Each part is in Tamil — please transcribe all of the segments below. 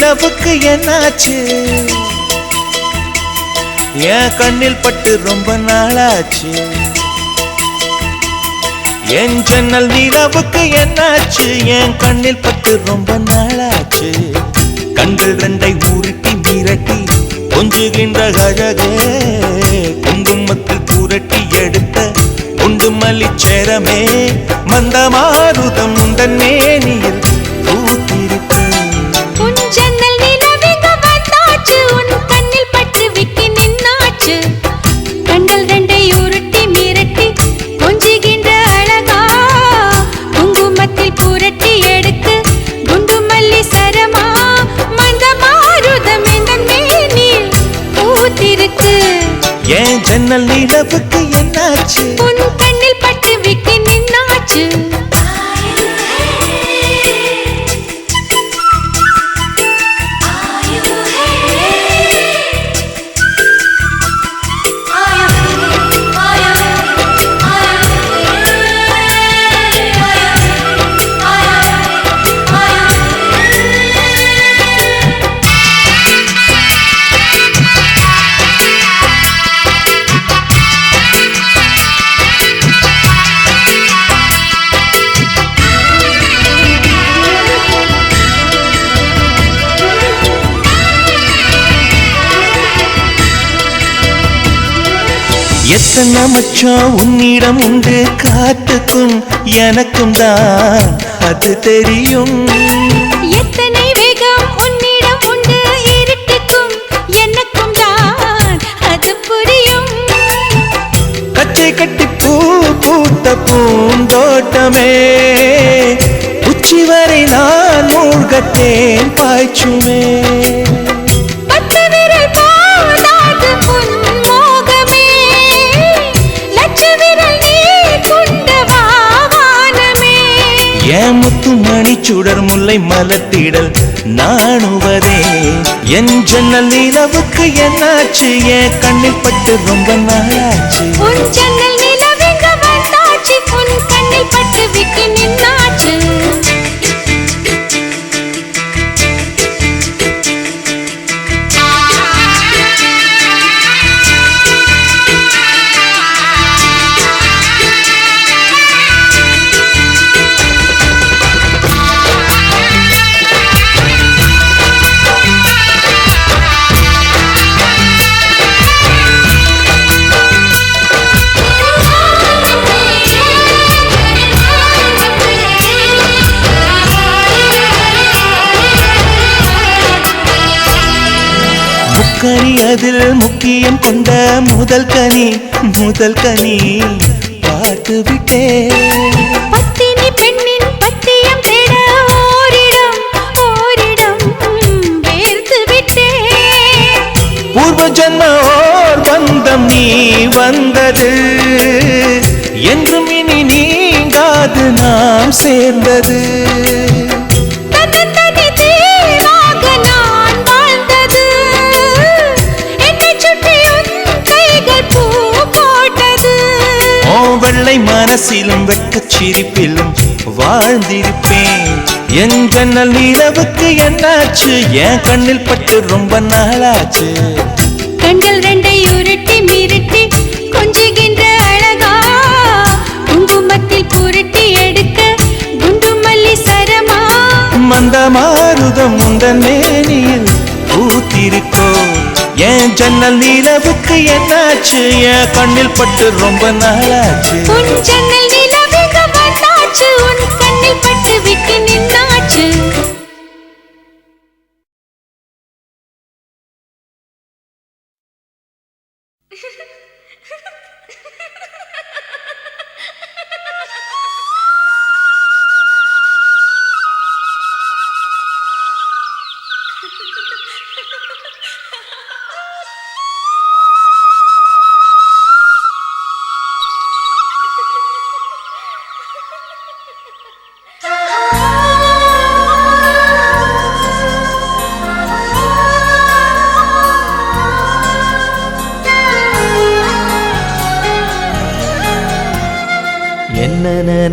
நிலவுக்கு என்னாச்சு? என் கண்ணில் பட்டு ரொம்ப நாளாச்சு. என் ஜன்னல் நிலவுக்கு என்னாச்சு? என் கண்ணில் பட்டு ரொம்ப நாளாச்சு. கண்கள் ரெண்டை உருட்டி மிரட்டி கொஞ்சுகின்ற அழகே குங்குமத்தில் புரட்டி எடுத்த குண்டு மல்லிச்சேரமே மந்தமாருதம் உந்தன் மேனியில் மின்னல் நிலவுக்கு எத்தனை மச்சம் உன்னிடம் உண்டு காத்துக்கும் எனக்கும் தான் அது தெரியும். எத்தனை வேகம் உன்னிடம் உண்டு இருட்டுக்கும் எனக்கும் தான் அது புரியும். கச்சை கட்டி பூ பூத்த பூந்தோட்டமே உச்சி வரை நான் மூழ்கத்தேன் பாய்ச்சுமே. முல்லை மலத்திடல் நாணுவதே. என் ஜன்னல் நிலவுக்கு என்னாச்சு? என் கண்ணில் பட்டு ரொம்ப நாளாச்சு. முக்கியம் கொண்ட முதல் கனி முதல் கனி. பார்த்து விட்டேன். பத்தினி பெண்ணின் பத்தியம் தேட ஓரிடம் ஓரிடம் வேர்த்து விட்டேன். பூர்வ ஜன்ம ஓர் பந்தம் நீ வந்தது என்றும் இனி நீங்காது நாம் சேர்ந்தது. வெள்ளை மனசிலும் வெட்கச் சிரிப்பிலும் வாழ்ந்திருப்பேன். என் ஜன்னல் நிலவுக்கு என்னாச்சு? என் கண்ணில் பட்டு ரொம்ப நாளாச்சு. கண்கள் ரெண்டை உருட்டி மிரட்டி கொஞ்சுகின்ற அழகா. குங்குமத்தில் புரட்டி எடுக்க குண்டு மல்லி சரமா. மந்த மாருதம் உந்தன் மேனியில் பூத்திருக்கோ. என் ஜன்னல் நிலவுக்கு என்னாச்சு? என் கண்ணில் பட்டு ரொம்ப நாளாச்சு.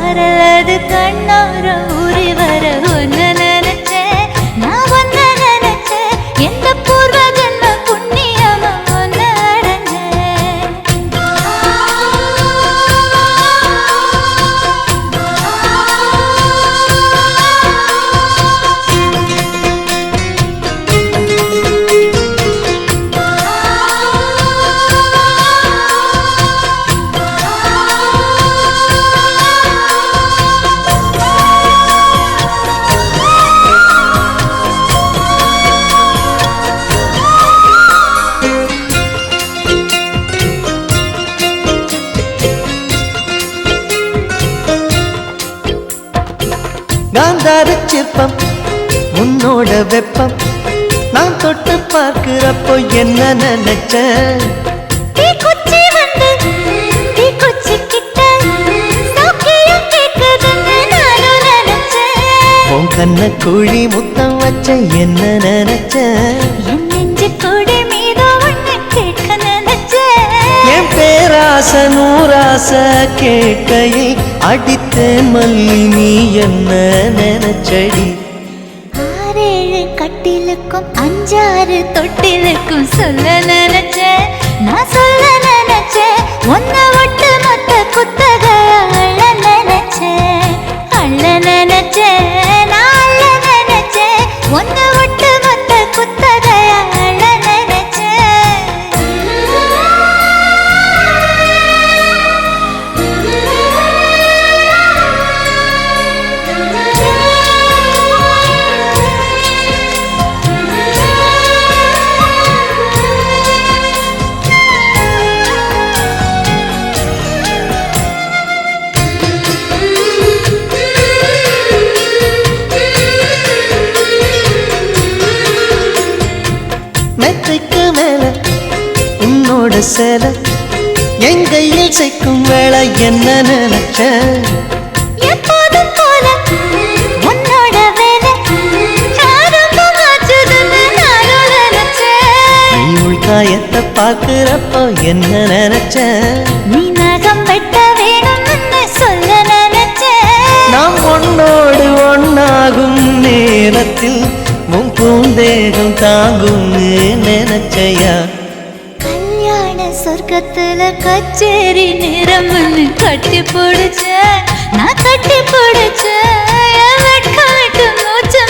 குற்றால சரலது காந்தார சிற்பம் உன்னோட வெப்பம். நான் தொட்டு பார்க்கிறப்போ என்ன நினைச்ச? கண்ண குழி முத்தம் வச்ச என்ன நினைச்ச? நினைச்சேன் என் பேராச நூராச கேட்கையை அடித்தேன் மல்லி நீ என்ன நினைச்சடி? ஆறேழு கட்டிலுக்கும் அஞ்சாறு தொட்டிலுக்கும் சொல்ல நினைச்சேன். நான் சொல்ல நினைச்சேன். ஒன்ன மெத்தைக்கு மேல உன்னோட சேலை. என் கையில் சேர்க்கும் வேலை என்ன நினைச்ச எப்போதும் போல உன்னோட வேலை நீ உள்காயத்தை பார்க்கிறப்போ என்ன நினைச்ச நீ நகம் வெட்ட வேணும்னு சொல்ல நினைச்சேன். நாம் ஒன்னோடு ஒன்னாகும் நேரத்தில் பூந்தேகம் தாங்கும்னு நினைச்சையா? கல்யாண சொர்க்கத்துல கச்சேரி நிறம்னு கட்டி பிடிச்ச நான் கட்டி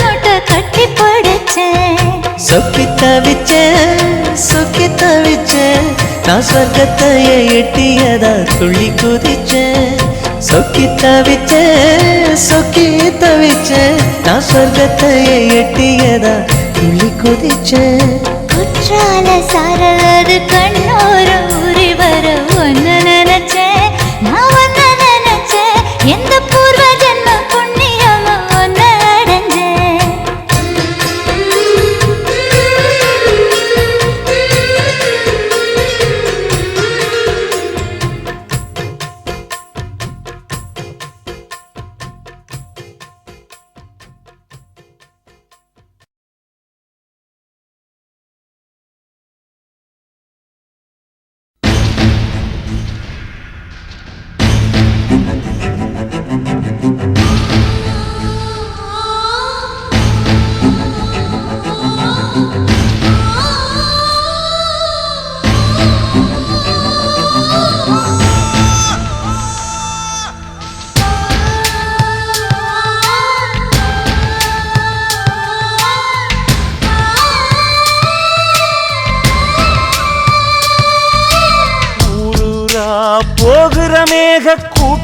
முட்டை கட்டி பிடிச்சேன் சொக்கி தவிச்சேன் சொக்கி தவிச்சேன் நான் சொர்க்கத்தையே எட்டியதா துள்ளி குதிச்சேன் சொக்கி தவிச்சேன் சொக்கி தவிச்சேன் நான் சொர்க்கத்தை எட்டியதா? துள்ளி குதிச்சேன் குற்றால சாரலது கண்ணோர ஊறி வர ஒன்று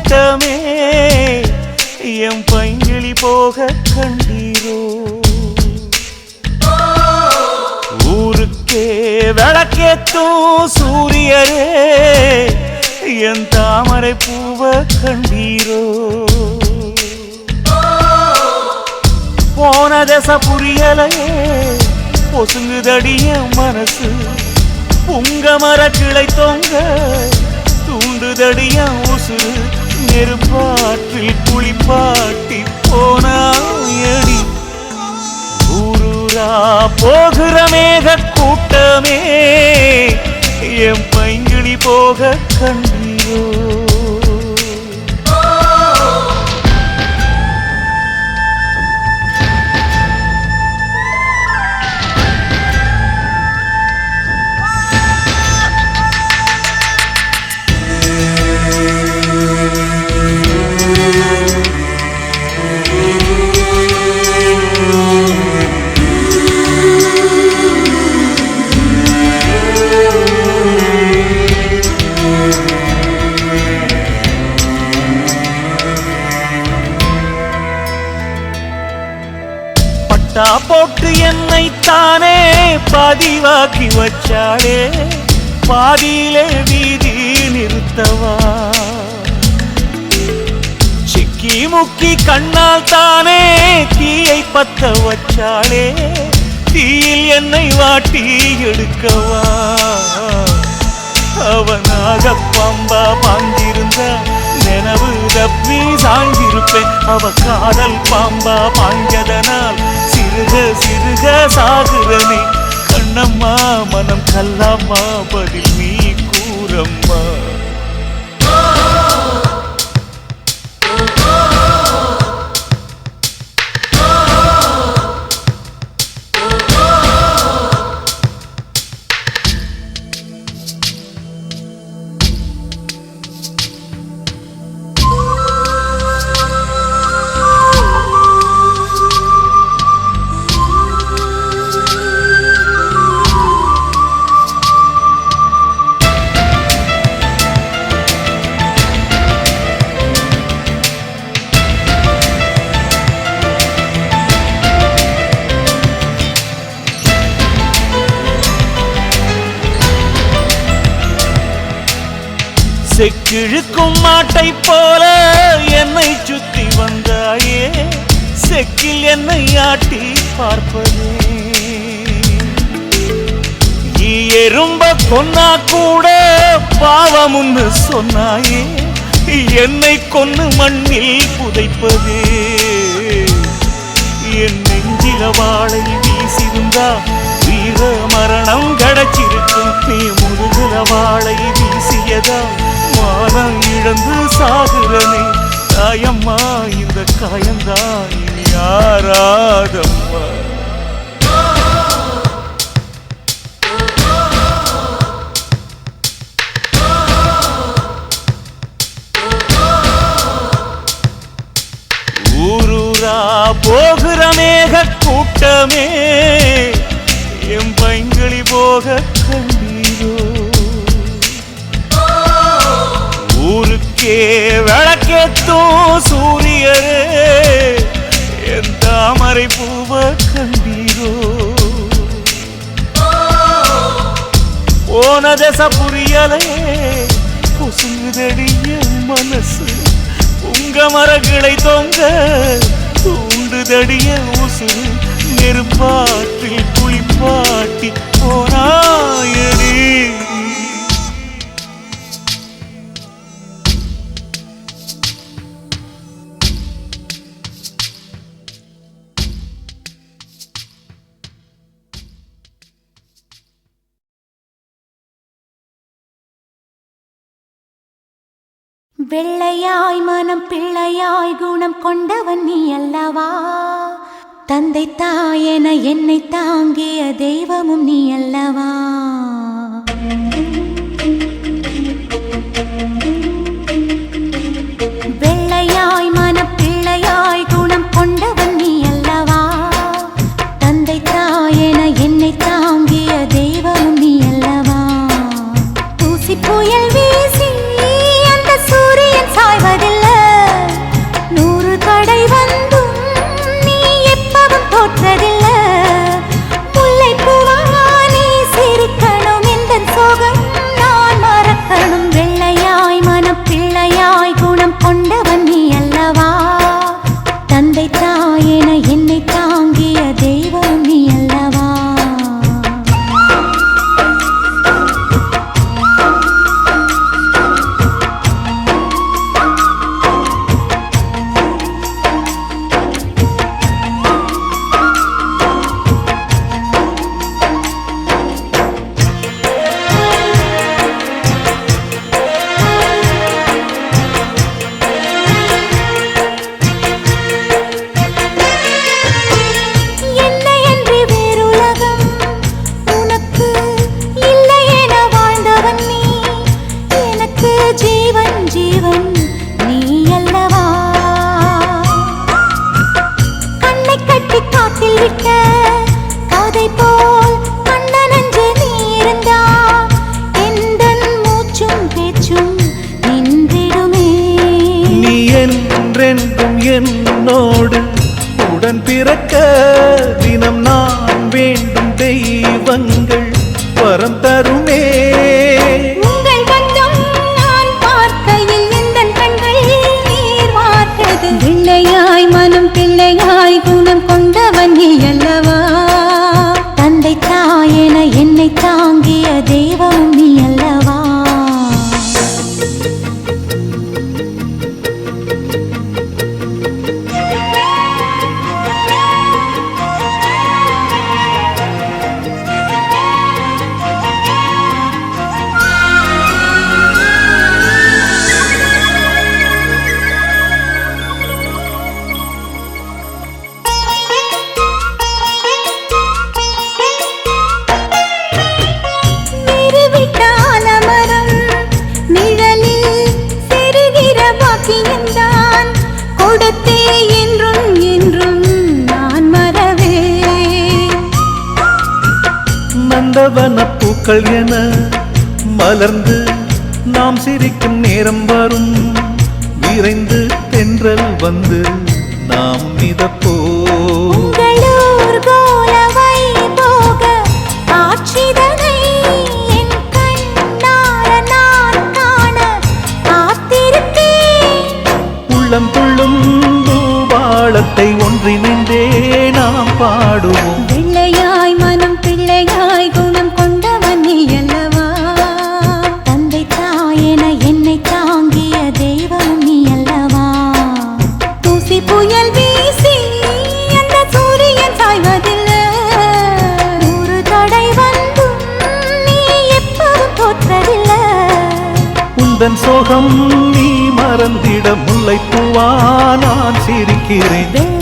கூட்டமே என் பைங்கிளி போக கண்டீரோ? ஊருக்கே விளக்கேத்தும் சூரியரே. என் தாமரை பூவ கண்டீரோ? போன தச புரியலையே. பொசுங்குதடிய மனசு. புங்க மர கிளை தொங்க தூண்டுதடிய உசுறு. நெருப்பாற்றில் குளிப்பாட்டி போனாயடி. ஊரூரா போகிற மேக கூட்டமே என் பைங்கிளி போக கண்டீரோ கண்ணால் தானே தீயை பத்த வச்சாளே. தீயில் என்னை வாட்டி எடுக்கவா? அவனாக பம்பா பாங்கிருந்த நினைவு தப்பி சாய்ந்திருப்பேன். அவ காதல் பாம்பா பாஞ்சதனால் சிறுக சிறுக சாகுறனே. கண்ணம்மா மனம் கல்லாமா பதில் நீ கூறம்மா. இழுக்கும் மாட்டை போல என்னை சுத்தி வந்தாயே. செக்கில் என்னை ஆட்டி பார்ப்பதே. நீ எறும்ப கொன்னா கூட பாவமுன்னு சொன்னாயே. என்னை கொன்னு மண்ணில் புதைப்பதே. என் நெஞ்சில வாழை வீசிருந்தா வீர மரணம் கிடைச்சிருக்கும். நீ முதுகுல வாழை வீசியதா. மானம் இழந்து சாகுறனே. தாயம்மா இந்த காயந்தான் இனி யாராதம்மா. ஊரூரா போகிற மேக கூட்டமே. என் பைங்களி போக கண்டீரோ ஊருக்கே விளக்கேத்தோ சூரியரே என் தாமரை பூவ கண்டீரோ. போன தச புரியலே பொசுங்குதடிய மனசு. உங்க மரங்களை தொங்க தூண்டுதடிய உசு. நெருப்பாற்றில் குளிப்பாட்டி போனாயரே வெள்ளையாய் மனம் பிள்ளையாய் குணம் கொண்டவன் நீ அல்லவா? தந்தை தாயென என்னை தாங்கிய தெய்வமும் நீ அல்லவா? தெய்வம் நீ பூக்கள் என மலர்ந்து நாம் சிரிக்கும் நேரம் வரும். விரைந்து தென்றல் வந்து நாம் மிதப்போ. உள்ளம் துள்ளும் பூபாளத்தை ஒன்றிணைந்தே நாம் பாடுவோம். உந்தன் சோகம் நீ மறந்திட முல்லைப்பூவா நான் சிரிக்கிறேன்.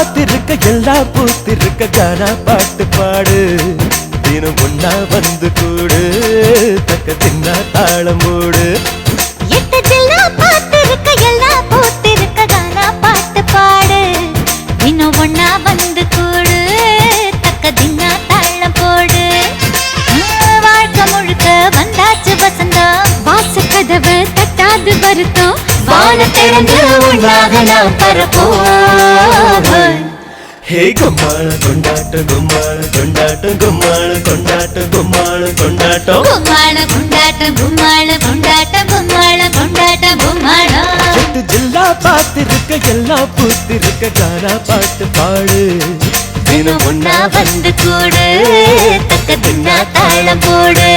காத்திருக்க பார்த்திருக்க எல்லா பூத்திருக்க கானா பாட்டு பாடு. தினம் ஒன்னா வந்து கூடு. தக்க தின்னா தாளம் போடு. வான திறந்து உன்னாக நாம் பரப்போம் ஹே கும்மாள கொண்டாட்டம் கும்மாள கொண்டாட்டம் கும்மாள கொண்டாட்டம் கும்மாள கொண்டாட்டம் கும்மாள கொண்டாட்டம் கும்மாள கொண்டாட்டம் கும்மாள கொண்டாட்டம் கும்மாளம் எட்டு ஜில்லா பார்த்திருக்க எல்லா பூத்திருக்க கானா பாட்டு பாடு. தினம் ஒன்னா வந்து கூடு தக்க தின்னா தாளம் போடு.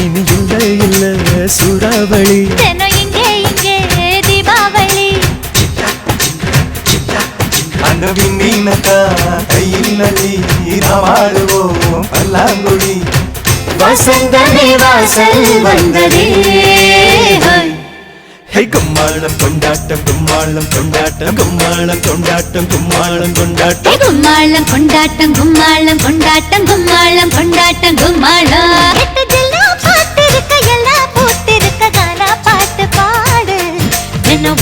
இனி இல்லை இல்ல சூறாவளி? அந்த விண்ணீனக்கா கையில் நதி நாமாடுவோம் பல்லாங்குழி வசந்தமே வாசல் வந்ததே. ஹே கும்மாளம் கொண்டாட்டம் கும்மாளம் கொண்டாட்டம் கும்மாளம் கொண்டாட்டம் கும்மாளம் கொண்டாட்டம். கும்மாளம் கொண்டாட்டம் கும்மாளம் கொண்டாட்டம் கும்மாளம் கொண்டாட்டம் கும்மாளம்.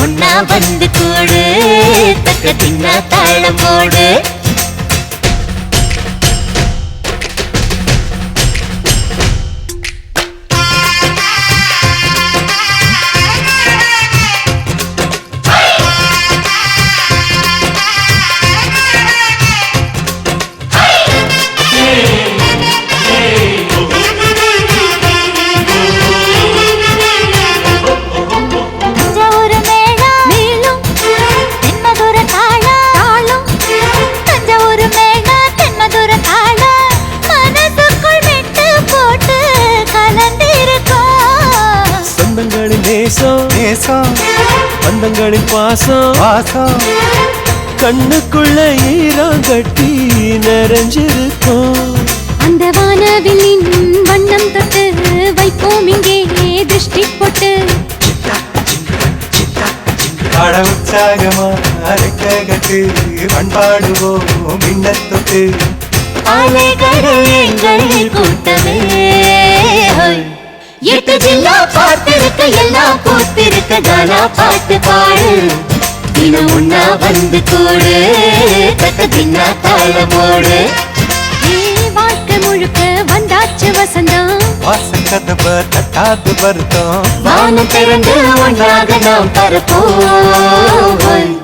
ஒன்னா வந்து கூடு தக்க தின்னா தாளம் போடு. பந்தங்களின் பாசம் வாசம். கண்ணுக்குள்ள ஈரம் கட்டி நிறைஞ்சிருக்கும். அந்த வானவில்லின் வண்ணம் தொட்டு வைப்போம் இங்கே திருஷ்டி போட்டு. பட உற்சாகமா அரைக்க கட்டு பண்பாடுவோம். மின்னத்தொட்டு அலைகடல் எங்கள் கூட்டமே. எட்டு ஜில்லா பார்த்திருக்க எல்லாம் பூத்திருக்க கானா பாட்டு பாடு. தினம் ஒன்னா வந்து கூடு தக்க தின்னா தாளமோடு வாழ்க்கை முழுக்க வந்தாச்சு வசந்தம். வாசல் கதவ தட்டாது வருத்தம். வானம் திறந்து ஒன்றாக நாம் பரப்போம்.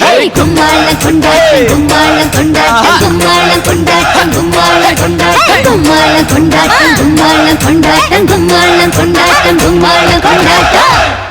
கும்மாள கொண்டாட்டம் கும்மாள கொண்டாட்டம் கும்மாள கொண்டாட்டம் கும்மாள கொண்டாட்டம் கும்மாள கொண்டாட்டம் கும்மாள கொண்டாட்டம் கும்மாள கொண்டாட்டம் கும்மாள கொண்டாட்டம்.